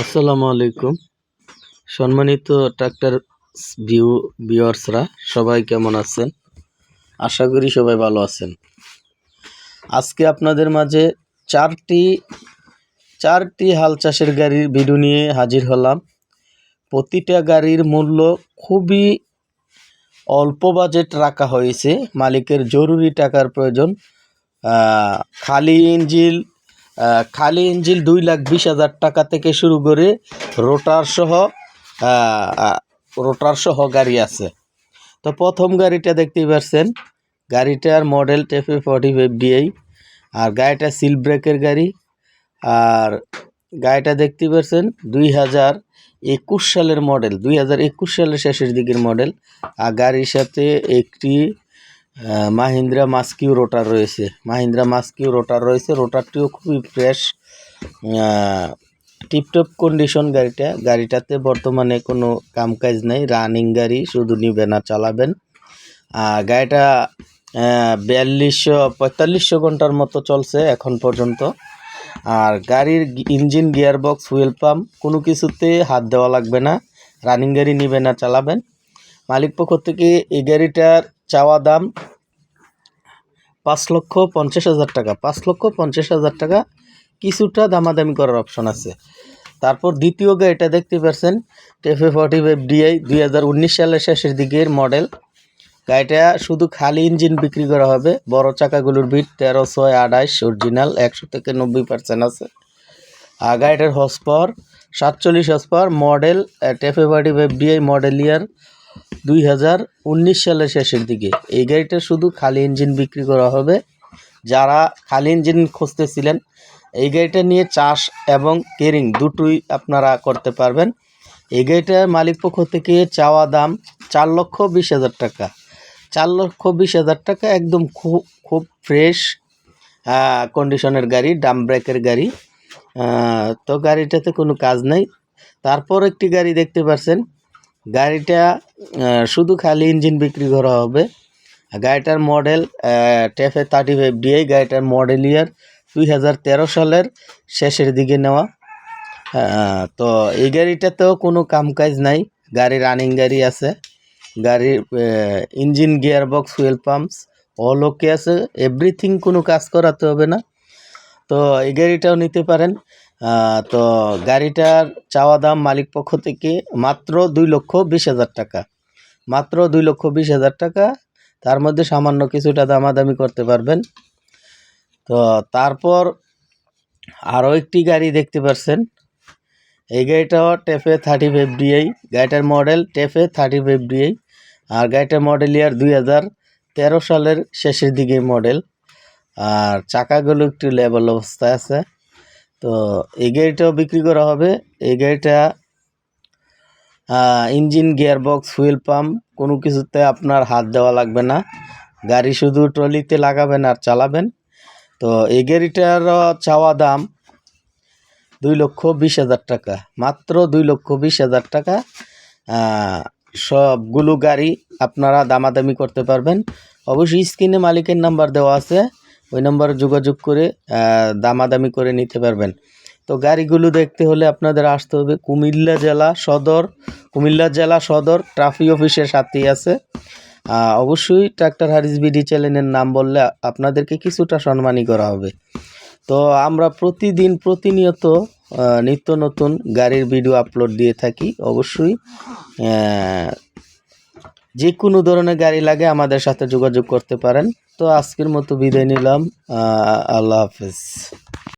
আসসালামু আলাইকুম। সম্মানিত ট্রাক্টর ভিউ, ভিউয়ার্সরা, সবাই কেমন আছেন? আশা করি সবাই ভালো আছেন। আজকে আপনাদের মাঝে চারটি চারটি হাল চাষের গাড়ির ভিডিও নিয়ে হাজির হলাম। প্রতিটা গাড়ির মূল্য খুবই অল্প বাজেট রাখা হয়েছে। মালিকের জরুরি টাকার প্রয়োজন। খালি ইঞ্জিল খালি ইঞ্জিল দুই লাখ বিশ হাজার টাকা থেকে শুরু করে রোটার সহ রোটার সহ গাড়ি আছে। তো প্রথম গাড়িটা দেখতেই পাচ্ছেন গাড়িটার model TAFE forty five DI আর গাড়িটা সিল ব্রেকের গাড়ি। আর গাড়িটা দেখতে পাচ্ছেন দুই হাজার একুশ সালের মডেল দুই হাজার একুশ সালের শেষের দিকের মডেল আর গাড়ির সাথে একটি মাহিন্দ্রা মাস্কিউ রোটার রয়েছে। মাহিন্দ্রা মাস্কিউ রোটার রয়েছে। রোটারটিও খুবই ফ্রেশ টিপটপ কন্ডিশন গাড়িটা। গাড়িটাতে বর্তমানে কোনো কামকাজ নেই রানিং গাড়ি, শুধু নিবেন আর চালাবেন। আর গাড়িটা বিয়াল্লিশশো, পঁয়তাল্লিশশো ঘণ্টার মতো চলছে এখন পর্যন্ত। আর গাড়ির engine gear box wheel pump কোনো কিছুতে হাত দেওয়া লাগবে না। রানিং গাড়ি নিবেন আর চালাবেন। মালিক পক্ষ থেকে এই গাড়িটার চাওয়া দাম পাঁচ লক্ষ পঞ্চাশ হাজার টাকা। পাঁচ লক্ষ পঞ্চাশ হাজার টাকা কিছুটা দামাদামি করার অপশন আছে। তারপর দ্বিতীয় গাড়িটা দেখতে পাচ্ছেন টেফে ফর্টি ফাইভ ডিআই দুই হাজার উনিশ সালের শেষের দিকের মডেল গাড়িটা শুধু খালি ইঞ্জিন বিক্রি করা হবে, বড় চাকাগুলোর বিট তেরো ছয় আঠাইশ অরিজিনাল একশো থেকে নব্বই পার্সেন্ট আছে। আর গাড়িটার হর্স পাওয়ার সাতচল্লিশ horsepower model TAFE forty five DI model year দুই হাজার উনিশ সালের শেষের দিকে। এই গাড়িটা শুধু খালি ইঞ্জিন বিক্রি করা হবে। যারা খালি ইঞ্জিন খুঁজতেছিলেন, এই গাড়িটা নিয়ে চাষ এবং কেরিং দুটোই আপনারা করতে পারবেন। এই গাড়িটার মালিক পক্ষ থেকে চাওয়া দাম চার লক্ষ বিশ হাজার টাকা। চার লক্ষ বিশ হাজার টাকা একদম খুব খুব ফ্রেশ কন্ডিশনের গাড়ি ডাম ব্রেকের গাড়ি। তো গাড়িটাতে কোনো কাজ নেই। তারপর একটি গাড়ি দেখতে পাচ্ছেন গাড়িটা শুধু খালি ইঞ্জিন বিক্রি করা হবে। গাড়িটার model TAFE thirty five DI গাড়িটার মডেল ইয়ার দুই হাজার তেরো সালের শেষের দিকে নেওয়া। তো এই গাড়িটাতেও কোনো কামকাজ নাই। গাড়ি রানিং গাড়ি আছে। গাড়ির engine gear box wheel pumps all okay আছে। এভরিথিং কোনো কাজ করাতে হবে না। তো এই গাড়িটাও নিতে পারেন। তো গাড়িটার চাওয়া দাম মালিক পক্ষ থেকে মাত্র দুই লক্ষ বিশ হাজার টাকা। মাত্র দুই লক্ষ বিশ হাজার টাকা। তার মধ্যে সামান্য কিছুটা দামাদামি করতে পারবেন। তো তারপর আরও একটি গাড়ি দেখতে পারছেন। এই গাড়িটাও টেফে থার্টি ফাইভ ডিআই গাড়িটার model TAFE thirty five DI আর গাড়িটার মডেল ইয়ার দুই হাজার তেরো সালের শেষের দিকে মডেল। আর চাকাগুলো একটু লেভেল অবস্থায় আছে। তো এই গাড়িটাও বিক্রি করা হবে। এই গাড়িটা engine gear box wheel pump, কোনো কিছুতে আপনার হাত দেওয়া লাগবে না। গাড়ি শুধু ট্রলিতে লাগাবেন আর চালাবেন। তো এই গাড়িটার চাওয়া দাম দুই লক্ষ বিশ হাজার টাকা। মাত্র দুই লক্ষ বিশ হাজার টাকা। সবগুলো গাড়ি আপনারা দামাদামি করতে পারবেন। অবশ্যই স্ক্রিনে মালিকের নাম্বার দেওয়া আছে। ওই নাম্বারে যোগাযোগ করে দামাদামি করে নিতে পারবেন। তো গাড়িগুলো দেখতে হলে আপনাদের আসতে হবে কুমিল্লা জেলা সদর। কুমিল্লা জেলা সদর ট্রাফিক অফিসের সাথেই আছে। অবশ্যই ট্রাক্টর হারিস বিডি চ্যানেলের নাম বললে আপনাদেরকে কিছুটা সম্মানই করা হবে। তো আমরা প্রতিদিন প্রতিনিয়ত নিত্য নতুন গাড়ির ভিডিও আপলোড দিয়ে থাকি। অবশ্যই যে কোনো ধরনের গাড়ি লাগে আমাদের সাথে যোগাযোগ করতে পারেন। তো আজকের মতো বিদায় নিলাম। আল্লাহ হাফেজ।